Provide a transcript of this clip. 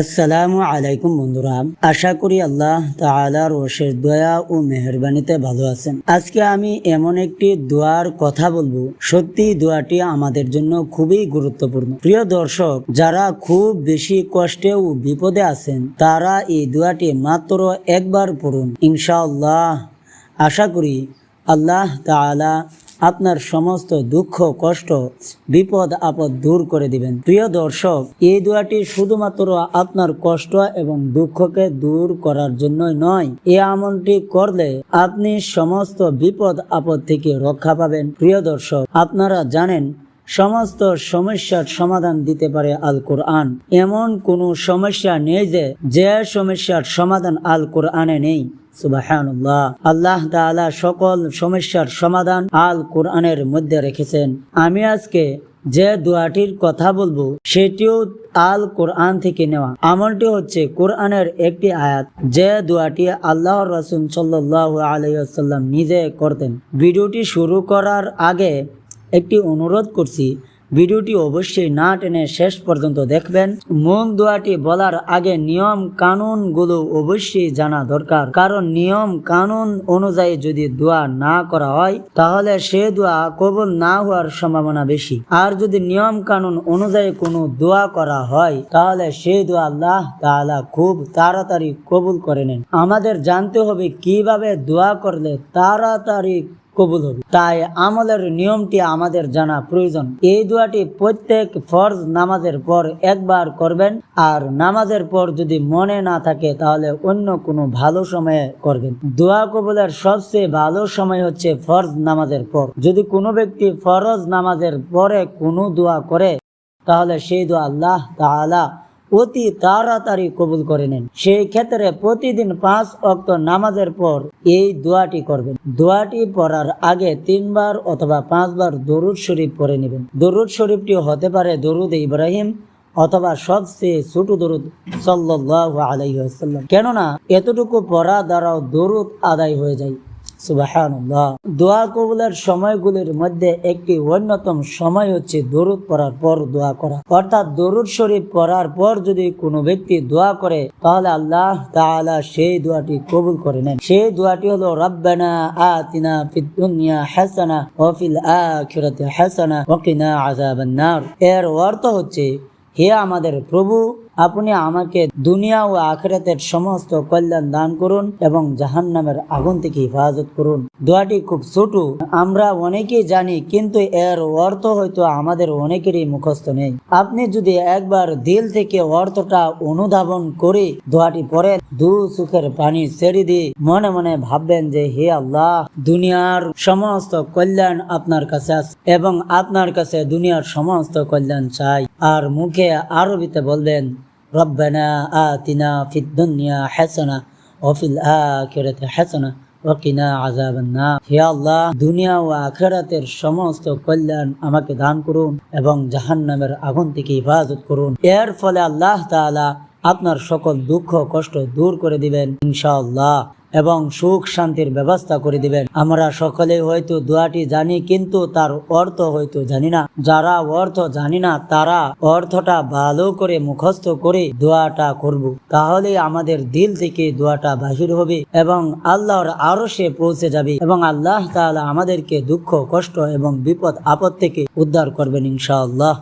আসসালামু আলাইকুম বন্ধুরা। আশা করি আল্লাহ তাআলার ওশের দয়া ও মেহরবানিতে ভালো আছেন। আজকে আমি এমন একটি দোয়ার কথা বলব। সত্যি দোয়াটি আমাদের জন্য খুবই গুরুত্বপূর্ণ। প্রিয় দর্শক, যারা খুব বেশি কষ্টে ও বিপদে আছেন, তারা এই দোয়াটি মাত্র একবার পড়ুন। ইনশাআল্লাহ, আশা করি আল্লাহ তাআলা আপনার সমস্ত দুঃখ, কষ্ট, বিপদ, আপদ দূর করে দিবেন। প্রিয় দর্শক, এই দোয়াটি শুধুমাত্র আপনার কষ্ট এবং দুঃখকে দূর করার জন্যই নয়, এ আমলটি করলে আপনি সমস্ত বিপদ, আপদ থেকে রক্ষা পাবেন। প্রিয় দর্শক, আপনারা জানেন সমস্ত সমস্যার সমাধান দিতে পারে আল কোরআন এমন কোনো সমস্যা নেই যে যে সমস্যার সমাধান আল কোরআনে নেই আল্লাহ তাআলা সকল সমস্যার সমাধান আল কোরআনের মধ্যে রেখেছেন। আমি আজকে যে দোয়াটির কথা বলব, সেটিও আল কোরআন থেকে নেওয়া। আমলটি হচ্ছে কোরআনের একটি আয়াত, যে দোয়াটি আল্লাহ রসুল সাল্লাহ আলাইসাল্লাম নিজে করতেন। ভিডিওটি শুরু করার আগে একটি অনুরোধ করছি, ভিডিওটি অবশ্যই না টেনে শেষ পর্যন্ত দেখবেন। মূল দোয়াটি বলার আগে নিয়ম কানুনগুলো অবশ্যই জানা দরকার। কারণ নিয়ম কানুন অনুযায়ী যদি দোয়া না করা হয়, তাহলে সে দোয়া কবুল না হওয়ার সম্ভাবনা বেশি। আর যদি নিয়ম কানুন অনুযায়ী কোনো দোয়া করা হয়, তাহলে সেই দোয়া আল্লাহ তাআলা খুব তাড়াতাড়ি কবুল করে নেন। আমাদের জানতে হবে কীভাবে দোয়া করলে তাড়াতাড়ি কবুল হবে। তাই আমলের নিয়মটি আমাদের জানা প্রয়োজন। এই দোয়াটি প্রত্যেক ফরজ নামাজের পর একবার করবেন, আর নামাজের পর যদি মনে না থাকে, তাহলে অন্য কোনো ভালো সময়ে করবেন। দোয়া কবুলের সবচেয়ে ভালো সময় হচ্ছে ফরজ নামাজের পর। যদি কোনো ব্যক্তি ফরজ নামাজের পরে কোনো দোয়া করে, তাহলে সেই দোয়া আল্লাহ তাআলা অতি তাড়াতাড়ি কবুল করে নেন। সেই ক্ষেত্রে প্রতিদিন পাঁচ অক্ত নামাজের পর এই দোয়াটি করবেন। দোয়াটি পড়ার আগে তিনবার অথবা পাঁচবার দরুদ শরীফ পড়ে নেবেন। দরুদ শরীফটি হতে পারে দরুদ ইব্রাহিম অথবা সবচেয়ে ছোট দরুদ সাল্লাহ আলাইসাল্লাম কেননা, এতটুকু পড়া দ্বারাও দরুদ আদায় হয়ে যায়। দোয়া কবুলের সময়গুলির মধ্যে একটি অন্যতম সময় হচ্ছে দরুদ পড়ার পর দোয়া করা। অর্থাৎ দরুদ শরীফ পড়ার পর যদি কোনো ব্যক্তি দোয়া করে, তাহলে আল্লাহ সেই দোয়াটি কবুল করে নেন। সেই দোয়াটি হলো, রব্বানা আতিনা ফিদ হাসানা ওয়া হাসানা কিনা এর অর্থ হচ্ছে, হে আমাদের প্রভু আপনি আমাকে দুনিয়া ও আখেরাতের সমস্ত কল্যাণ দান করুন এবং জাহান নামের আগুন থেকে হেফাজত করুন। দোয়াটি খুব ছোট। আমরা অনেকেই জানি, কিন্তু এর অর্থ হয়তো আমাদের অনেকেরই মুখস্থ নেই। আপনি যদি একবার দিল থেকে অর্থটা অনুধাবন করে দোয়াটি পরে দু সুখের পানি ছেড়ে দিয়ে মনে মনে ভাববেন যে, হে আল্লাহ, দুনিয়ার সমস্ত কল্যাণ আপনার কাছে আছে এবং আপনার কাছে দুনিয়ার সমস্ত কল্যাণ চাই। আর মুখে আরবিতে বলবেন ربنا آتنا في الدنيا حسنة وفي الآخرة حسنة ওয়াকিনা আযাবান নার হে আল্লাহ দুনিয়া ও আখিরাতের সমস্ত কল্যাণ আমাকে দান করুন এবং জাহান্নামের আগুন থেকে হেফাজত করুন এর ফলে আল্লাহ তাআলা আপনার সকল দুঃখ কষ্ট দূর করে দিবেন ইনশাআল্লাহ এবং সুখ শান্তির ব্যবস্থা করে দিবেন। আমরা সকলে হয়তো দোয়াটি জানি, কিন্তু তার অর্থ হয়তো জানি না। যারা অর্থ জানি না, তারা অর্থটা ভালো করে মুখস্থ করে দোয়াটা করব। তাহলে আমাদের দিল থেকে দোয়াটা বাহির হবে এবং আল্লাহর আরও সে পৌঁছে যাবে এবং আল্লাহ তাআলা আমাদেরকে দুঃখ, কষ্ট এবং বিপদ, আপদ থেকে উদ্ধার করবেন ইনশাআল্লাহ।